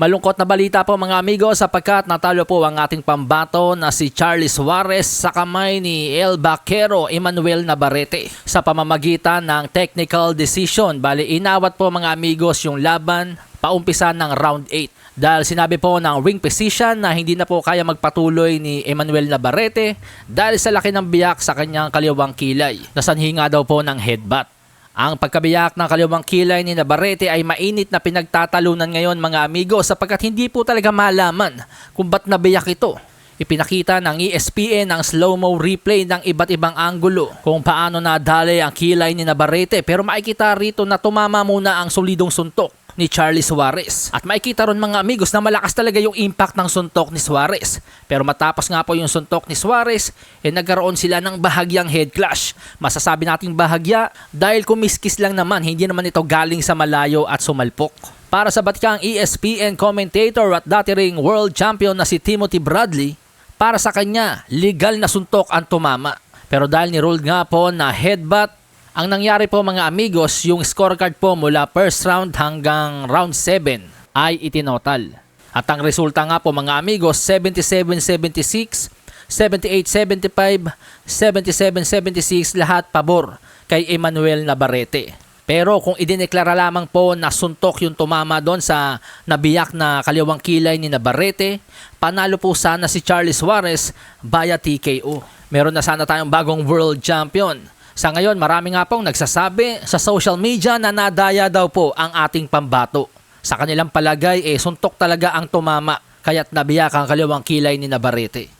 Malungkot na balita po mga amigo sapagkat natalo po ang ating pambato na si Charlie Suarez sa kamay ni El Vaquero Emmanuel Navarrete sa pamamagitan ng technical decision. Bali inawat po mga amigos yung laban paumpisa ng round 8. Dahil sinabi po ng ring physician na hindi na po kaya magpatuloy ni Emmanuel Navarrete dahil sa laki ng biyak sa kanyang kaliwang kilay. Nasanhi nga daw po ng headbutt. Ang pagkabiyak ng kaliwang kilay ni Navarrete ay mainit na pinagtatalunan ngayon mga amigo sapagkat hindi po talaga malaman kung ba't nabiyak ito. Ipinakita ng ESPN ang slow-mo replay ng iba't ibang anggulo kung paano nadali ang kilay ni Navarrete pero makikita rito na tumama muna ang solidong suntok ni Charlie Suarez. At makikita ron mga amigos na malakas talaga yung impact ng suntok ni Suarez. Pero matapos nga po yung suntok ni Suarez, eh nagkaroon sila ng bahagyang head clash. Masasabi nating bahagya dahil kumiskis lang naman, hindi naman ito galing sa malayo at sumalpok. Para sa batikang ESPN commentator at dati ring world champion na si Timothy Bradley, para sa kanya, legal na suntok ang tumama. Pero dahil ni-rolled nga po na headbutt ang nangyari po mga amigos, yung scorecard po mula first round hanggang round 7 ay itinotal. At ang resulta nga po mga amigos, 77-76, 78-75, 77-76 lahat pabor kay Emmanuel Navarrete. Pero kung idineklara lamang po na suntok yung tumama doon sa nabiyak na kaliwang kilay ni Navarrete, panalo po sana si Charlie Suarez via TKO. Meron na sana tayong bagong world champion. Sa ngayon, marami nga pong nagsasabi sa social media na nadaya daw po ang ating pambato. Sa kanilang palagay, eh, suntok talaga ang tumama, kaya't nabiyak ang kaliwang kilay ni Navarrete.